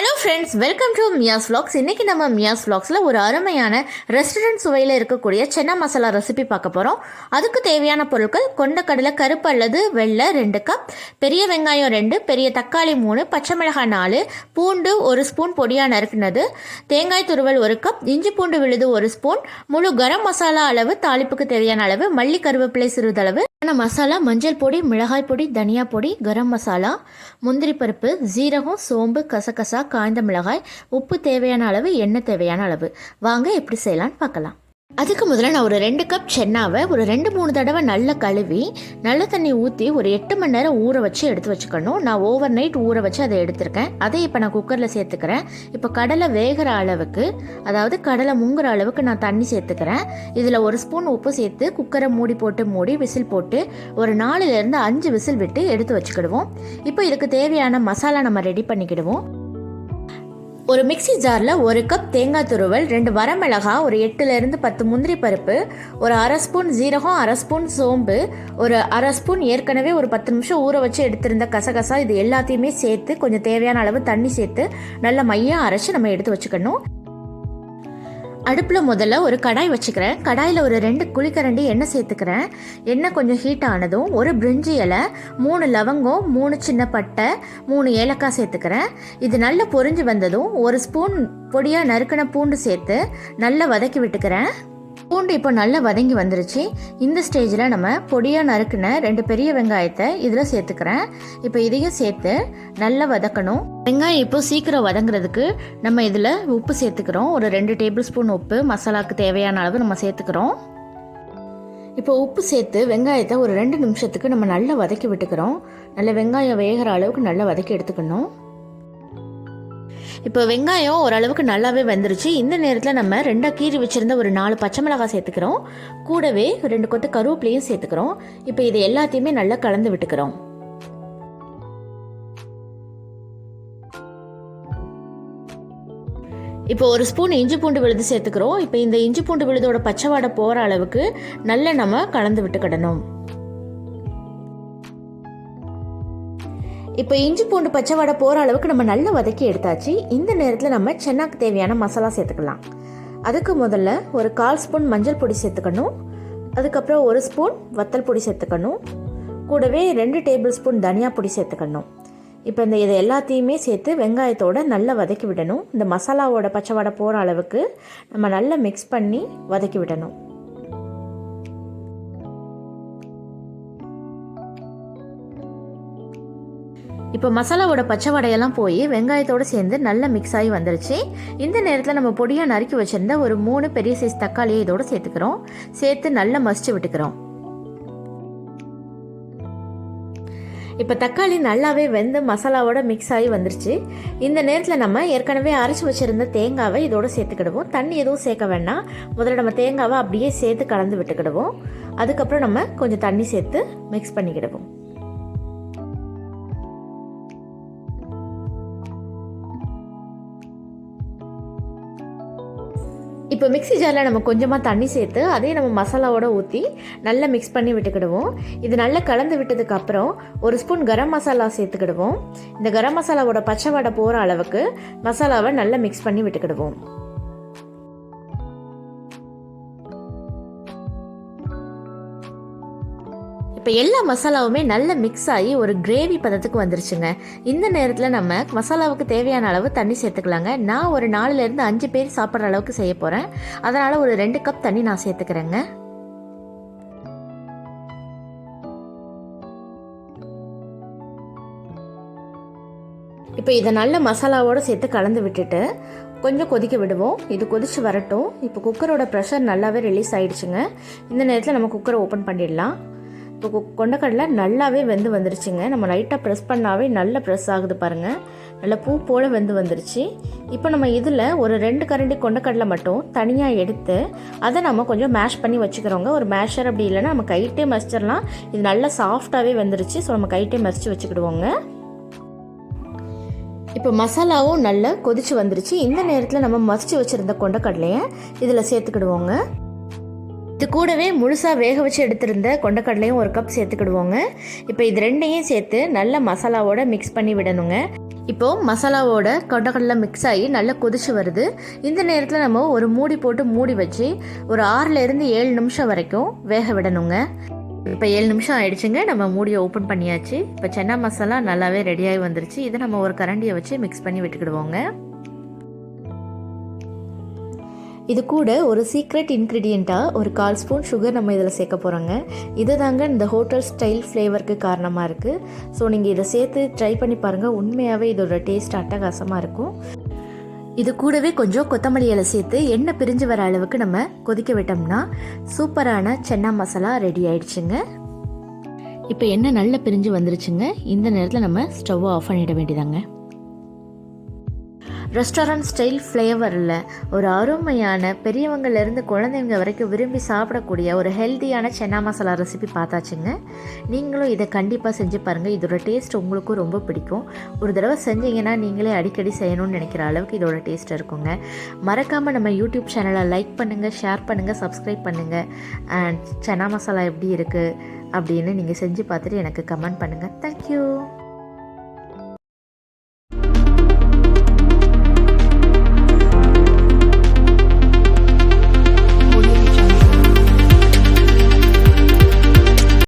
Hello friends welcome to Miya's vlogs இன்னைக்கு நம்ம மியாஸ் ஃப்ளாக்ஸில் ஒரு அருமையான ரெஸ்டாரண்ட் சுவையில் இருக்கக்கூடிய சென்னா மசாலா ரெசிபி பார்க்க போகிறோம் அதுக்கு தேவையான பொருட்கள் கொண்டக்கடலை கருப்பு அல்லது வெள்ளை ரெண்டு கப் பெரிய வெங்காயம் ரெண்டு பெரிய தக்காளி மூணு பச்சை மிளகாய் நாலு பூண்டு ஒரு ஸ்பூன் பொடியாக நறுக்குனது தேங்காய் துருவல் ஒரு கப் இஞ்சி பூண்டு விழுது ஒரு ஸ்பூன் முழு கரம் மசாலா அளவு தாளிப்புக்கு தேவையான அளவு மல்லி கருவேப்பிலை சிறிதளவு மசாலா மஞ்சள் பொடி மிளகாய் பொடி தனியா பொடி கரம் மசாலா முந்திரி பருப்பு ஜீரகம் சோம்பு கசகசா காய்ந்த மிளகாய் உப்பு தேவையான அளவு எண்ணெய் தேவையான அளவு. வாங்க எப்படி செய்யலான்னு பார்க்கலாம். அதுக்கு முதல்ல நான் ஒரு ரெண்டு கப் சென்னாவை ஒரு ரெண்டு மூணு தடவை நல்லா கழுவி நல்ல தண்ணி ஊற்றி ஒரு எட்டு மணி நேரம் ஊற வச்சு எடுத்து வச்சுக்கணும். நான் ஓவர் நைட் ஊற வச்சு அதை எடுத்திருக்கேன். அதை இப்போ நான் குக்கரில் சேர்த்துக்கிறேன். இப்போ கடலை வேகிற அளவுக்கு அதாவது கடலை முங்குற அளவுக்கு நான் தண்ணி சேர்த்துக்கிறேன். இதில் ஒரு ஸ்பூன் உப்பு சேர்த்து குக்கரை மூடி போட்டு மூடி விசில் போட்டு ஒரு நாலுலேருந்து அஞ்சு விசில் விட்டு எடுத்து வச்சுக்கிடுவோம். இப்போ இதுக்கு தேவையான மசாலா நம்ம ரெடி பண்ணிக்கிடுவோம். ஒரு மிக்ஸி ஜாரில் ஒரு கப் தேங்காய் துருவல் ரெண்டு வரமிளகா ஒரு எட்டுலேருந்து பத்து முந்திரி பருப்பு ஒரு அரை ஸ்பூன் ஜீரகம் அரை ஸ்பூன் சோம்பு ஒரு அரை ஸ்பூன் ஏற்கனவே ஒரு பத்து நிமிஷம் ஊற வச்சு எடுத்திருந்த கசகசா இது எல்லாத்தையுமே சேர்த்து கொஞ்சம் தேவையான அளவு தண்ணி சேர்த்து நல்ல மையம் அரைச்சி நம்ம எடுத்து வச்சுக்கணும். அடுப்பில் முதல்ல ஒரு கடாய் வச்சுக்கிறேன். கடாயில் ஒரு ரெண்டு குழிக்கரண்டி எண்ணெய் சேர்த்துக்கிறேன். எண்ணெய் கொஞ்சம் ஹீட் ஆனதும் ஒரு பிரிஞ்சி இலை மூணு லவங்கம் மூணு சின்ன பட்டை மூணு ஏலக்காய் சேர்த்துக்கிறேன். இது நல்லா பொரிஞ்சு வந்ததும் ஒரு ஸ்பூன் பொடியாக நறுக்கின பூண்டு சேர்த்து நல்லா வதக்கி விட்டுக்கிறேன். பூண்டு இப்போ நல்லா வதங்கி வந்துருச்சு. இந்த ஸ்டேஜில் நம்ம பொடியாக நறுக்கின ரெண்டு பெரிய வெங்காயத்தை இதில் சேர்த்துக்கிறேன். இப்போ இதையும் சேர்த்து நல்லா வதக்கணும். வெங்காயம் இப்போ சீக்கிரம் வதங்குறதுக்கு நம்ம இதில் உப்பு சேர்த்துக்கிறோம். ஒரு ரெண்டு டேபிள் ஸ்பூன் உப்பு மசாலாவுக்கு தேவையான அளவு நம்ம சேர்த்துக்கிறோம். இப்போ உப்பு சேர்த்து வெங்காயத்தை ஒரு ரெண்டு நிமிஷத்துக்கு நம்ம நல்லா வதக்கி விட்டுக்கிறோம். நல்ல வெங்காயம் வேகிற அளவுக்கு நல்லா வதக்கி எடுத்துக்கணும். இப்போ வெங்காயம் ஓரளவுக்கு நல்லாவே வெந்துருச்சு. இந்த நேரத்தில் நம்ம ரெண்டாக கீறி வச்சுருந்த ஒரு நாலு பச்சை மிளகாய் சேர்த்துக்கிறோம். கூடவே ரெண்டு கொத்து கருவேப்பிலையும் சேர்த்துக்கிறோம். இப்போ இது எல்லாத்தையுமே நல்லா கலந்து விட்டுக்கிறோம். இப்போ ஒரு ஸ்பூன் இஞ்சி பூண்டு விழுது சேர்த்துக்கிறோம். இப்போ இந்த இஞ்சி பூண்டு விழுதோட பச்சை வாடை போகிற அளவுக்கு நல்லா நம்ம கலந்து விட்டுக்கிடணும். இப்போ இஞ்சி பூண்டு பச்சை வடை போகிற அளவுக்கு நம்ம நல்லா வதக்கி எடுத்தாச்சு. இந்த நேரத்தில் நம்ம சென்னாக்கு தேவையான மசாலா சேர்த்துக்கலாம். அதுக்கு முதல்ல ஒரு கால் ஸ்பூன் மஞ்சள் பொடி சேர்த்துக்கணும். அதுக்கப்புறம் ஒரு ஸ்பூன் வத்தல் பொடி சேர்த்துக்கணும். கூடவே ரெண்டு டேபிள் ஸ்பூன் தனியா பொடி சேர்த்துக்கணும். இப்போ இந்த இதை எல்லாத்தையுமே சேர்த்து வெங்காயத்தோடு நல்லா வதக்கி விடணும். இந்த மசாலாவோட பச்சை வடை போகிற அளவுக்கு நம்ம நல்லா மிக்ஸ் பண்ணி வதக்கி விடணும். இப்போ மசாலாவோட பச்சை வடையெல்லாம் போய் வெங்காயத்தோடு சேர்ந்து நல்லா மிக்ஸ் ஆகி வந்துருச்சு. இந்த நேரத்தில் நம்ம பொடியாக நறுக்கி வச்சுருந்த ஒரு மூணு பெரிய சைஸ் தக்காளியை இதோட சேர்த்துக்கிறோம். சேர்த்து நல்லா மசிச்சு விட்டுக்கிறோம். இப்போ தக்காளி நல்லாவே வெந்து மசாலாவோட மிக்ஸ் ஆகி வந்துருச்சு. இந்த நேரத்தில் நம்ம ஏற்கனவே அரைச்சி வச்சுருந்த தேங்காவை இதோட சேர்த்துக்கிடுவோம். தண்ணி எதுவும் சேர்க்க வேண்டாம். முதல்ல நம்ம தேங்காவை அப்படியே சேர்த்து கலந்து விட்டுக்கிடுவோம். அதுக்கப்புறம் நம்ம கொஞ்சம் தண்ணி சேர்த்து மிக்ஸ் பண்ணிக்கிடுவோம். இப்போ மிக்ஸி ஜாரில் நம்ம கொஞ்சமாக தண்ணி சேர்த்து அதையும் நம்ம மசாலாவோட ஊற்றி நல்லா மிக்ஸ் பண்ணி விட்டுக்கிடுவோம். இது நல்லா கலந்து விட்டதுக்கு அப்புறம் ஒரு ஸ்பூன் கரம் மசாலா சேர்த்துக்கிடுவோம். இந்த கரம் மசாலாவோட பச்சை வடை போகிற அளவுக்கு மசாலாவை நல்லா மிக்ஸ் பண்ணி விட்டுக்கிடுவோம். இப்போ எல்லா மசாலாவுமே நல்லா மிக்ஸ் ஆகி ஒரு கிரேவி பதத்துக்கு வந்துருச்சுங்க. இந்த நேரத்தில் நம்ம மசாலாவுக்கு தேவையான அளவு தண்ணி சேர்த்துக்கலாங்க. நான் ஒரு நாலுலேருந்து அஞ்சு பேர் சாப்பிட்ற அளவுக்கு செய்ய போகிறேன் அதனால் ஒரு ரெண்டு கப் தண்ணி நான் சேர்த்துக்கிறேங்க. இப்போ இதை நல்ல மசாலாவோடு சேர்த்து கலந்து விட்டுட்டு கொஞ்சம் கொதிக்க விடுவோம். இது கொதிச்சு வரட்டும். இப்போ குக்கரோட ப்ரெஷர் நல்லாவே ரிலீஸ் ஆகிடுச்சுங்க இந்த நேரத்தில் நம்ம குக்கரை ஓப்பன் பண்ணிடலாம். இப்போ கொண்டக்கடலை நல்லாவே வெந்து வந்துருச்சுங்க. நம்ம லைட்டாக ப்ரெஸ் பண்ணாவே நல்ல ப்ரெஸ் ஆகுது பாருங்கள் நல்ல பூ போல் வெந்து வந்துருச்சு. இப்போ நம்ம இதில் ஒரு ரெண்டு கரண்டி கொண்டக்கடலை மட்டும் தனியாக எடுத்து அதை நம்ம கொஞ்சம் மேஷ் பண்ணி வச்சுக்கிறோங்க. ஒரு மேஷர் அப்படி இல்லைன்னா நம்ம கைட்டே மசிச்சிடலாம். இது நல்லா சாஃப்டாகவே வந்துருச்சு. ஸோ நம்ம கைட்டே மசிச்சு வச்சுக்கிடுவோங்க. இப்போ மசாலாவும் நல்லா கொதிச்சு வந்துருச்சு. இந்த நேரத்தில் நம்ம மசிச்சு வச்சுருந்த கொண்டக்கடலையை இதில் சேர்த்துக்கிடுவோங்க. இது கூடவே முழுசாக வேக வச்சு எடுத்திருந்த கொண்டக்கடலையும் ஒரு கப் சேர்த்துக்கிடுவோங்க. இப்போ இது ரெண்டையும் சேர்த்து நல்ல மசாலாவோட மிக்ஸ் பண்ணி விடணுங்க. இப்போது மசாலாவோட கொண்டக்கடலை மிக்ஸ் ஆகி நல்லா கொதிச்சு வருது. இந்த நேரத்தில் நம்ம ஒரு மூடி போட்டு மூடி வச்சு ஒரு ஆறுலேருந்து ஏழு நிமிஷம் வரைக்கும் வேக விடணுங்க. இப்போ ஏழு நிமிஷம் ஆயிடுச்சுங்க. நம்ம மூடியை ஓப்பன் பண்ணியாச்சு. இப்போ சென்னா மசாலா நல்லாவே ரெடியாகி வந்துருச்சு. இதை நம்ம ஒரு கரண்டியை வச்சு மிக்ஸ் பண்ணி விட்டுக்கிடுவோங்க. இது கூட ஒரு சீக்ரெட் இன்க்ரீடியண்ட்டாக ஒரு கால் ஸ்பூன் சுகர் நம்ம இதில் சேர்க்க போகிறோங்க இது தாங்க இந்த ஹோட்டல் ஸ்டைல் ஃப்ளேவருக்கு காரணமாக இருக்குது ஸோ நீங்கள் இதை சேர்த்து ட்ரை பண்ணி பாருங்கள் உண்மையாகவே இதோட டேஸ்ட் அட்டகாசமாக இருக்கும். இது கூடவே கொஞ்சம் கொத்தமல்லி இலை சேர்த்து எண்ணெய் பிரிஞ்சு வர அளவுக்கு நம்ம கொதிக்க விட்டோம்னா சூப்பரான சென்னா மசாலா ரெடி ஆயிடுச்சுங்க. இப்போ எண்ணெய் நல்லா பிரிஞ்சு வந்துருச்சுங்க. இந்த நேரத்தில் நம்ம ஸ்டவ்வை ஆஃப் பண்ணிட வேண்டியதாங்க. ரெஸ்டாரண்ட் ஸ்டைல் ஃப்ளேவரில் ஒரு அருமையான பெரியவங்கலேருந்து குழந்தைங்க வரைக்கும் விரும்பி சாப்பிடக்கூடிய ஒரு ஹெல்த்தியான சென்னா மசாலா ரெசிபி பார்த்தாச்சுங்க. நீங்களும் இதை கண்டிப்பாக செஞ்சு பாருங்கள் இதோட டேஸ்ட் உங்களுக்கும் ரொம்ப பிடிக்கும். ஒரு தடவை செஞ்சீங்கன்னா நீங்களே அடிக்கடி செய்யணும்னு நினைக்கிற அளவுக்கு இதோட டேஸ்ட் இருக்குங்க. மறக்காமல் நம்ம யூடியூப் சேனலை லைக் பண்ணுங்கள் ஷேர் பண்ணுங்கள் சப்ஸ்கிரைப் பண்ணுங்கள் அண்ட் சென்னா மசாலா எப்படி இருக்குது அப்படின்னு நீங்கள் செஞ்சு பார்த்துட்டு எனக்கு கமெண்ட் பண்ணுங்கள் தேங்க்யூ